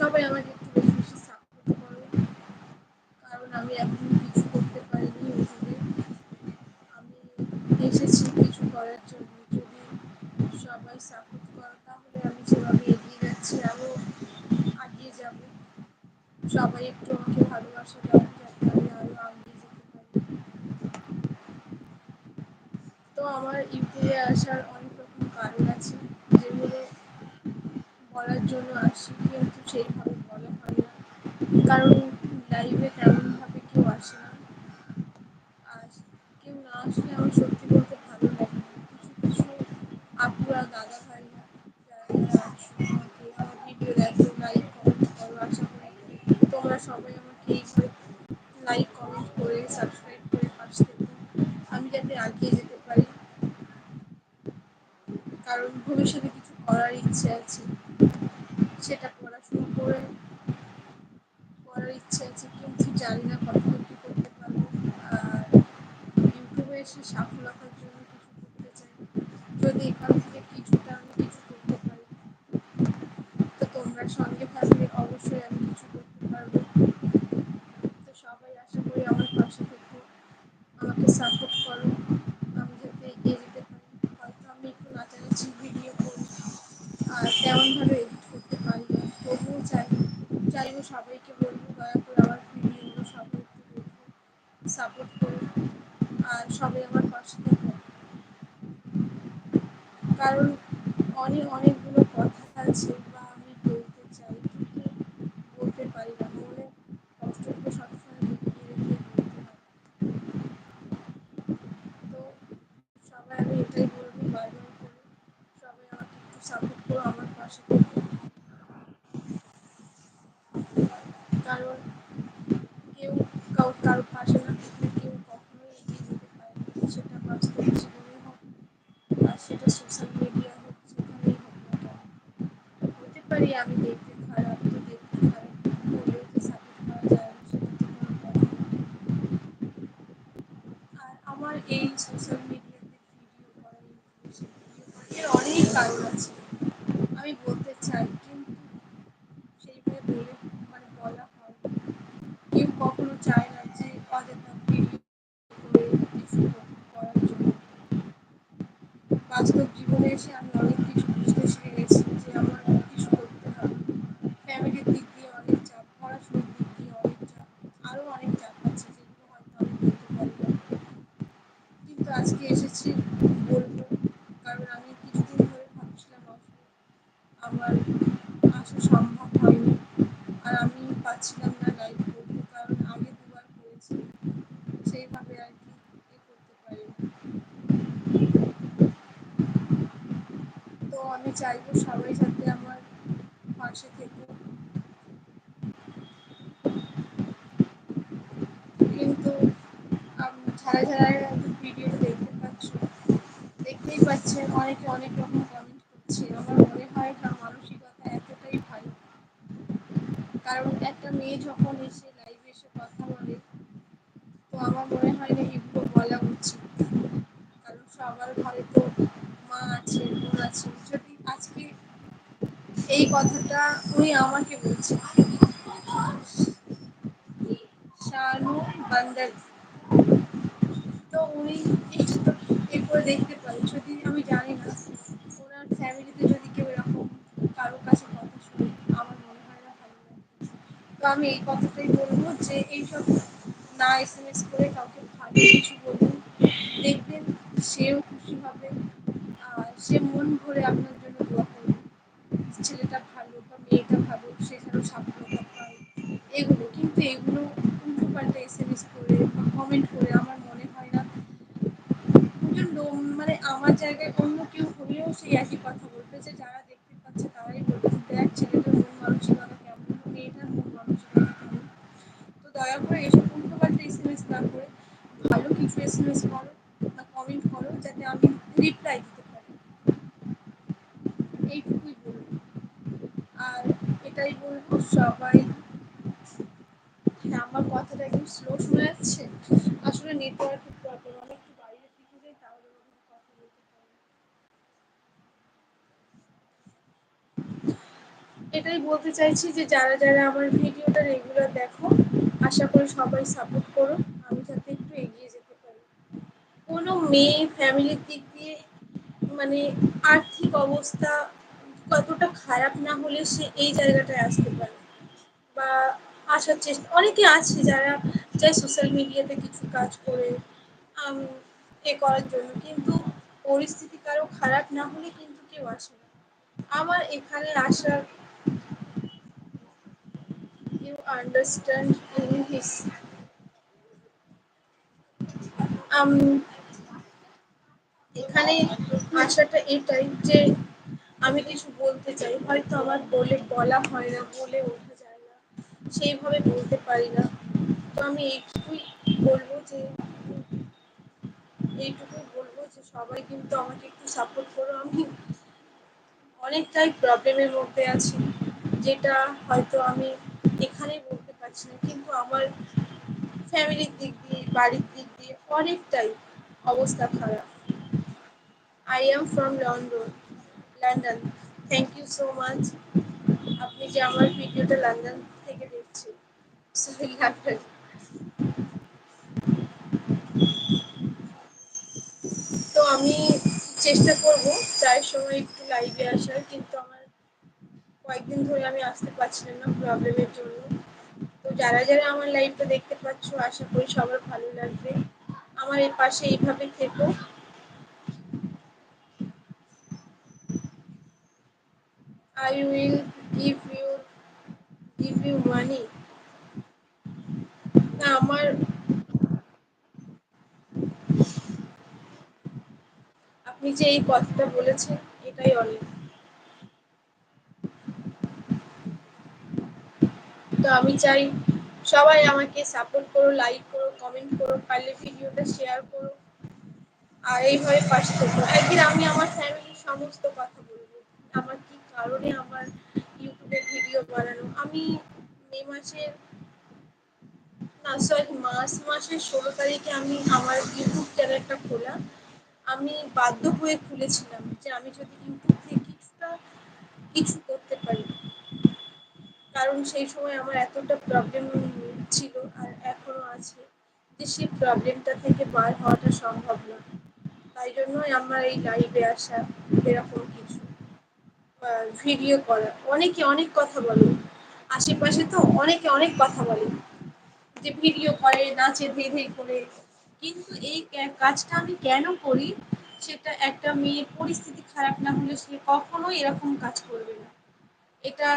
সবাই আমাকে একটু বেশি বেশি সাপোর্ট করো। কারণ আমি এখন কিছু করতে পারিনি ইউটিউবে আমি এসেছি কিছু করার জন্য। যদি সবাই সাপোর্ট করো, তাহলে আমি যেভাবে এগিয়ে যাচ্ছি আরও এগিয়ে যাব। সবাই একটু আমাকে ভালোবাসা দাও যাতে আমি আরও এগিয়ে যেতে পারি। তো আমার ইউটিউবে আসার অনেক রকম কারণ আছে, যেগুলো বলার জন্য আসি কিন্তু সেইভাবে বলা, হয় না। কারণ লাইভে তেমনভাবে কেউ আসে না। আর কেউ না আসলে আমার সত্যি বলতে ভালো লাগে না কিছু কিছু আপুরা দাদা ভাইরা যারা যারা আছো আমাকে আমার ভিডিও দেখো লাইক কমেন্ট করো আশা করি তোমরা সবাই আমাকে এইভাবে লাইক কমেন্ট করে সাবস্ক্রাইব করে পাশে থেকো আমি যাতে এগিয়ে যেতে পারি কারণ ভবিষ্যতে কিছু করার ইচ্ছে আছে সেটা পড়াশুনো করে করার ইচ্ছে আছে কিন্তু জানি না কতদূর কী করতে পারব আর ইউটিউবে এসে সফলতার জন্য কিছু করতে চাই। যদি এখান থেকে কিছুটা আমি কিছু করতে পারি, তো তোমরা সঙ্গে থাকলে অবশ্যই আমি কিছু করতে পারব। তো সবাই আশা করি আমার পাশে থেকো, আমাকে সাপোর্ট করো। আমি যাতে এগিয়ে যেতে পারি। হয়তো আমি একটু নাচানাচি ভিডিও করি, আর তেমনভাবে এডিট করতে পারি না। তবুও চাই চাইব সবাইকে বলব, দয়া করে আমার ভিডিওগুলো সবাই একটু দেখো সাপোর্ট করো আর সবাই আমার পাশে থেকো কারণ অনেক অনেকগুলো কথা আছে বা আমি বলতে চাই, কিন্তু বলতে পারি না। মনে কষ্টগুলো সবসময় লুকিয়ে রেখে বলতে হয়। তো সবাই আমি এটাই বলব, বারবার করে সবাই আমাকে একটু সাপোর্ট করো, আমার পাশে থেকো কারণ কেউ কাউ কারও পাশে না থাকলে কেউ কখনোই এগিয়ে যেতে পারে না সেটা বাস্তব জীবনে হোক আর সেটা সোশ্যাল মিডিয়া হোক যেখানেই হোক না কেন হতে পারি আমি দেখতে খারাপ তো দেখতে খারাপ হলেও যে সাপোর্ট করা যায় না সেটা তো কোনো কথা না আর আমার এই সোশ্যাল মিডিয়াতে ভিডিও করা ইনফ্লুয়েন্সে ভিডিও করা এর অনেক কারণ আছে আমি বলতে চাই কিন্তু সেইভাবে বলে মানে বলা হয় না। কেউ কখনো চায় না যে অযথা ভিডিও করে কিছু করার জন্য বাস্তব জীবনে এসে আমি অনেক কিছু বুঝতে শিখে যে আমার অনেক কিছু করতে হবে ফ্যামিলির দিক দিয়ে অনেক চাপ, পড়াশোনার দিক দিয়ে অনেক চাপ আরও অনেক চাপ আছে যেগুলো হয়তো আমি বলতে পারি না। কিন্তু আজকে এসেছি বলব, কারণ আমি কিছুদিন ধরে ভাবছিলাম আমার আসা সম্ভব হয়নি আর আমি পাচ্ছিলাম না লাইভ করতে কারণ আগে দুবার করেছি সেইভাবে আর কি এ করতে পারিনি তো আমি চাইব সবাই যাতে আমার পাশে থেকো কিন্তু আম যারা যারা ভিডিওটা দেখতে পাচ্ছ। দেখতেই পাচ্ছেন অনেকে অনেক রকম কমেন্ট করছে। আমার মনে হয় তার মানসিকতা এতটাই ভালো। কারণ একটা মেয়ে যখন এসে লাইভে এসে কথা বলে, তো আমার মনে হয় না এগুলো বলা উচিত। কারণ সবার ঘরে তো মা আছে, বোন আছে। যদি আজকে এই কথাটা উনি আমাকে বলছে শানু বান্দার। তো উনি এরপরে দেখতে পাই যদি আমি জানি না, ওনার ফ্যামিলিতে যদি কেউ এরকম কারও কাছে কথা শুনে, আমার মনে হয় না ভালো লাগবে তো আমি এই কথাটাই বলব যে এইসব না এস এম এস করে কাউকে ভালো কিছু বলুন, দেখবেন সেও খুশি হবে, আর সে মন ভরে আপনার জন্য দোয়া করবে। ছেলেটা ভালো বা মেয়েটা ভালো, সে যেন সাফল্যতা পায়। এগুলো, কিন্তু এগুলো উল্টো পাল্টা এস এম এস করে বা কমেন্ট করে মানে আমার জায়গায় অন্য কেউ হলেও সেই একই কথা বলবে যে যারা দেখতে পাচ্ছে তারাই বলবে দেখ ছেলেটার মন মানসিকতা কেমন, মেয়েটার মন মানসিকতা কেমন। তো দয়া করে এসব উল্টো পাল্টা এস এম এস না করে ভালো কিছু এস এম এস করো বা কমেন্ট করো যাতে আমি রিপ্লাই দিতে পারি। এইটুকুই বলব। আর এটাই বলব, সবাই হ্যাঁ আমার কথাটা একটু স্লো শোনা যাচ্ছে। আসলে নেটওয়ার্কের প্রবলেম আমি একটু বাইরের দিকে যাই তাহলে মনে হয় কথা বলতে পারব এটাই বলতে চাইছি যে যারা যারা আমার ভিডিওটা রেগুলার দেখো, আশা করি সবাই সাপোর্ট করো, আমি যাতে একটু এগিয়ে যেতে পারি। কোনো মেয়ে ফ্যামিলির দিক দিয়ে মানে আর্থিক অবস্থা কতটা খারাপ না হলে সে এই জায়গাটায় আসতে পারে বা আসার চেষ্টা, অনেকে আছে যারা চায় সোশ্যাল মিডিয়াতে কিছু কাজ করে এ করার জন্য, কিন্তু পরিস্থিতি কারও খারাপ না হলে কিন্তু কেউ আসে না। আমার এখানে আসার ইউ আন্ডারস্ট্যান্ড ইংলিশ আম এখানে আসাটা এটাই যে আমি কিছু বলতে চাই। হয়তো আমার বলে বলা হয় না, বলে ওঠা যায় না। সেইভাবে বলতে পারি না। তো আমি এইটুকুই বলব যে, এইটুকুই বলব যে সবাই কিন্তু আমাকে একটু সাপোর্ট করো। আমি অনেকটাই প্রবলেমের মধ্যে আছি। যেটা হয়তো আমি এখানেই বলতে পারছি না, কিন্তু আমার ফ্যামিলির দিক দিয়ে, বাড়ির দিক দিয়ে অনেকটাই অবস্থা খারাপ। I am from London London thank you so much আপনি যে আমার ভিডিওটা লন্ডন থেকে দেখছেন সরি লন্ডন তো আমি চেষ্টা করব চায়ের সময় একটু লাইভে আসার, কিন্তু আমার কয়েকদিন ধরে আমি আসতে পারছিলাম না প্রবলেমের জন্য। তো যারা যারা আমার লাইভটা দেখতে পাচ্ছ, আশা করি সবার ভালো লাগবে। আমার এই পাশে এইভাবে থেকো। I will give you give you money না, আমার আপনি যে এই কথাটা বলেছেন, এটাই অনেক। তো আমি চাই সবাই আমাকে সাপোর্ট করো লাইক করো কমেন্ট করো, পারলে ভিডিওটা শেয়ার করো। আর এইভাবে পাশে থেকো। একদিন আমি আমার ফ্যামিলির সমস্ত কথা বলব। আমার কি কারণে আমার ইউটিউবে ভিডিও বানানো? আমি মে মাসের, না সরি মার্চ মাসের ষোলো তারিখে আমি আমার ইউটিউব চ্যানেলটা খোলা। আমি বাধ্য হয়ে খুলেছিলাম যে আমি যদি ইউটিউব থেকে কিছুটা কিছু করতে পারি কারণ সেই সময় আমার এতটা প্রবলেম ছিল আর এখনও আছে যে সেই প্রবলেমটা থেকে বার হওয়াটা সম্ভব না। তাই জন্যই আমার এই লাইভে আসা এরকম কিছু ভিডিও করা। অনেকে অনেক কথা বলে, আশেপাশে তো অনেকে অনেক কথা বলে যে ভিডিও করে, নাচে ধেই ধেই করে। কিন্তু এই কাজটা আমি কেন করি? সেটা একটা মেয়ের পরিস্থিতি খারাপ না হলে সে কখনোই এরকম কাজ করবে না। এটা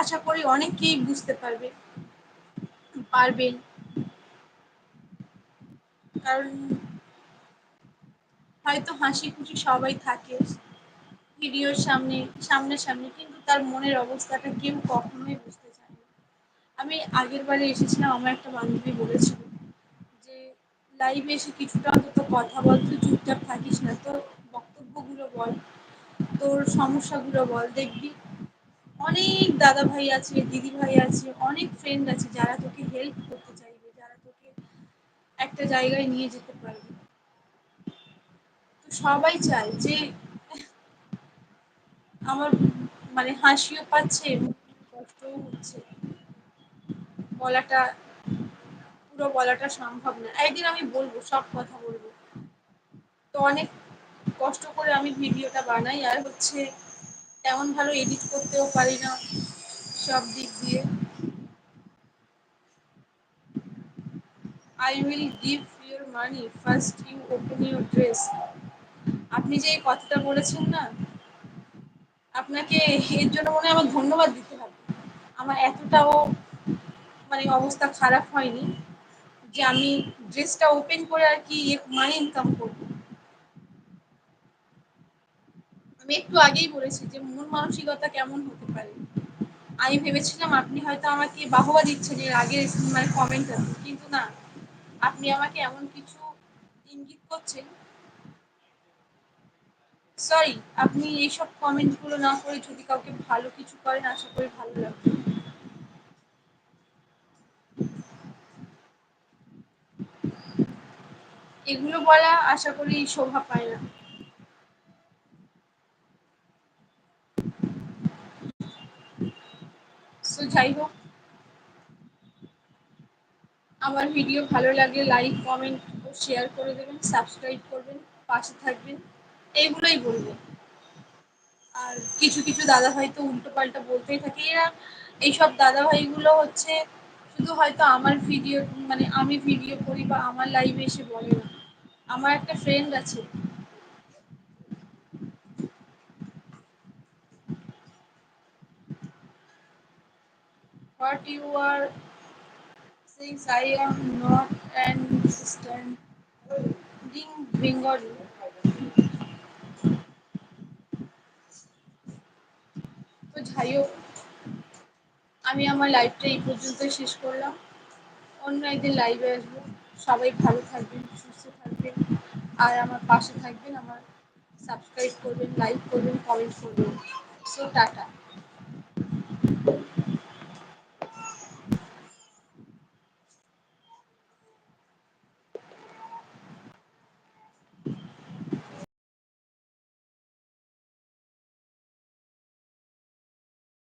আশা করি অনেকেই বুঝতে পারবে, পারবেন। কারণ হয়তো হাসি খুশি সবাই থাকে ভিডিওর সামনে সামনে সামনে কিন্তু তার মনের অবস্থাটা কেউ কখনোই বুঝতে চায় না। আমি আগের বারে এসেছিলাম, আমার একটা বান্ধবী বলেছিল যে লাইভে এসে কিছুটা অন্তত কথা বল, তুই চুপচাপ থাকিস না, তোর বক্তব্যগুলো বল, তোর সমস্যাগুলো বল, দেখবি অনেক দাদা ভাই আছে দিদি ভাই আছে, অনেক ফ্রেন্ড আছে যারা তোকে হেল্প করতে চাইবে, যারা তোকে একটা জায়গায় নিয়ে যেতে পারবে। তো সবাই চায় যে আমার মানে হাসিও পাচ্ছে কষ্টও হচ্ছে। বলাটা, পুরো বলাটা সম্ভব না। একদিন আমি বলব, সব কথা বলব। তো অনেক কষ্ট করে আমি ভিডিওটা বানাই, আর হচ্ছে তেমন ভালো এডিট করতেও পারি না সব দিক দিয়ে। I will give your money first you open your dress আপনি যে এই কথাটা বলেছেন না, আপনাকে এর জন্য মনে আমার ধন্যবাদ দিতে হবে। আমার এতটাও মানে অবস্থা খারাপ হয়নি যে আমি ড্রেসটা ওপেন করে আর কি মানি ইনকাম করব। আমি একটু আগেই বলেছি যে মন মানসিকতা কেমন হতে পারে। আমি ভেবেছিলাম আপনি হয়তো আমাকে বাহবা দিচ্ছেন এর আগের মানে কমেন্ট আছে কিন্তু না। আপনি আমাকে এমন কিছু ইঙ্গিত করছেন। সরি আপনি এইসব কমেন্টগুলো না করে যদি কাউকে ভালো কিছু করেন, আশা করি ভালো লাগবে। এগুলো বলা আশা করি শোভা পায় না সো যাই হোক। আমার ভিডিও ভালো লাগলে লাইক কমেন্ট ও শেয়ার করে দেবেন সাবস্ক্রাইব করবেন, পাশে থাকবেন, এইগুলোই বলব। আর কিছু কিছু দাদা ভাই তো উল্টো পাল্টা বলতেই থাকে। এরা, এইসব দাদা ভাইগুলো হচ্ছে শুধু হয়তো আমার ভিডিও মানে আমি ভিডিও করি বা আমার লাইভে এসে বলে না। আমার একটা ফ্রেন্ড আছে What you are saying, I am not an understanding Bengali. তো যাই হোক আমি আমার লাইভটা এই পর্যন্তই শেষ করলাম। অন্য একদিন লাইভে আসব। সবাই ভালো থাকবেন সুস্থ থাকবেন আর আমার পাশে থাকবেন আমার সাবস্ক্রাইব করবেন লাইক করবেন কমেন্ট করবেন। So tata.